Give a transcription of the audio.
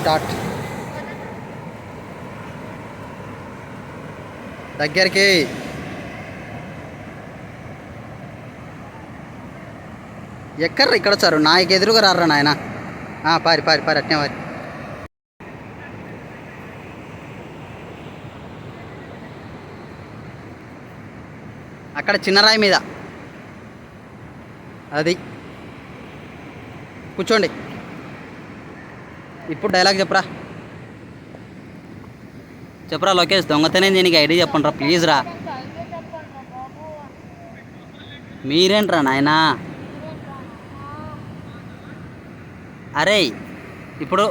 Start. దగ్గరికి. ఎక్కర్రా ఇక్కడ వచ్చారు? నాకు ఎదురుగా రారా నాయన. పారి పారి పారి అట్నే వారి. అక్కడ చిన్న రాయి మీద. అది. కూర్చోండి. ఇప్పుడు డైలాగ్ చెప్పరా. చెప్పరా లోకేష్ దొంగతనం దీనికి ఐడియా చెప్పండి రా ప్లీజ్ రా. మీరేంట్రా నాయనా? అరే ఇప్పుడు